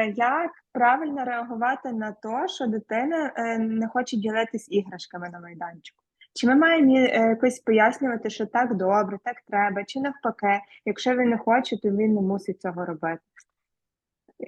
Е, як правильно реагувати на те, що дитина, е, не хоче ділитись іграшками на майданчику? Чи ми маємо е, якось пояснювати, що так добре, так треба, чи навпаки, якщо він не хоче, то він не мусить цього робити?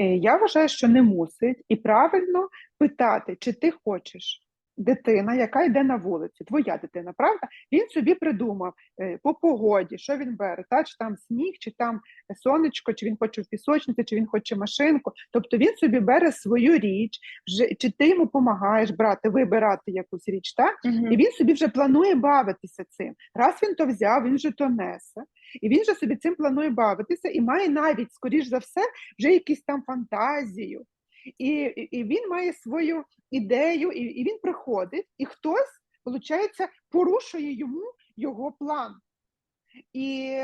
Я вважаю, що не мусить, і правильно питати, чи ти хочеш. Дитина, яка йде на вулицю, твоя дитина, правда? Він собі придумав е, по погоді, що він бере, та чи там сніг, чи там сонечко, чи він хоче в пісочниці, чи він хоче машинку. Тобто він собі бере свою річ, вже чи ти йому допомагаєш брати, вибирати якусь річ, так? І він собі вже планує бавитися цим. Раз він то взяв, він вже то несе. І він же собі цим планує бавитися і має навіть, скоріш за все, вже якусь там фантазію. І, і, він має свою ідею, і, і він приходить, і хтось, виходить, порушує йому його план. І,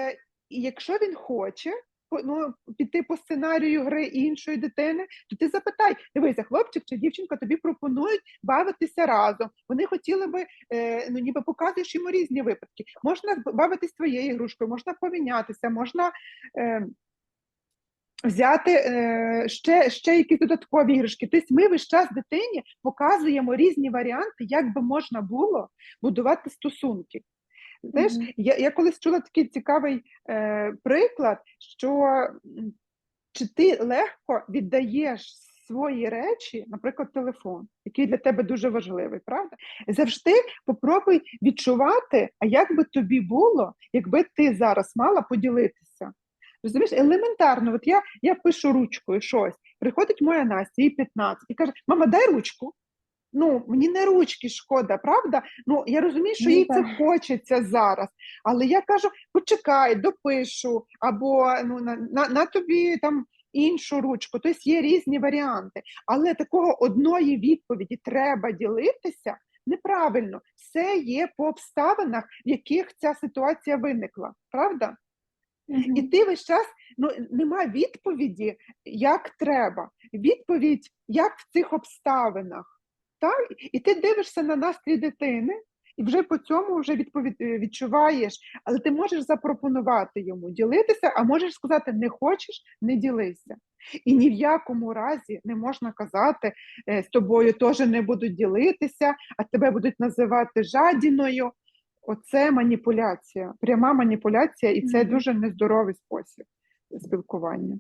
і якщо він хоче ну, піти по сценарію гри іншої дитини, то ти запитай: дивися, хлопчик чи дівчинка тобі пропонують бавитися разом. Вони хотіли би, е, ну ніби показуєш йому різні випадки. Можна бавитись твоєю ігрушкою, можна помінятися, можна. Взяти е, ще, ще якісь додаткові іграшки. Тобто ми весь час дитині показуємо різні варіанти, як би можна було будувати стосунки. Знаєш, Мгм. я, я колись чула такий цікавий е, приклад, що чи ти легко віддаєш свої речі, наприклад, телефон, який для тебе дуже важливий, правда? Завжди попробуй відчувати, а як би тобі було, якби ти зараз мала поділитися. Розумієш, елементарно, от я, я пишу ручкою щось, приходить моя Настя, їй 15, і каже: Мама, дай ручку. Ну, мені не ручки шкода, правда? Ну, я розумію, що Ну, їй це хочеться зараз. Але я кажу: почекай, допишу, або ну, на, на, на тобі там іншу ручку. Тобто є різні варіанти. Але такого одної відповіді треба ділитися неправильно. Все є по обставинах, в яких ця ситуація виникла, правда? І ти весь час ну, нема відповіді, як треба. Відповідь, як в цих обставинах. Так? І ти дивишся на настрій дитини, і вже по цьому вже відповід, е, відчуваєш, але ти можеш запропонувати йому ділитися, а можеш сказати, не хочеш, не ділися. І ні в якому разі не можна казати, е, з тобою теж не будуть ділитися, а тебе будуть називати жадіною. Оце маніпуляція, пряма маніпуляція, і це дуже нездоровий спосіб спілкування.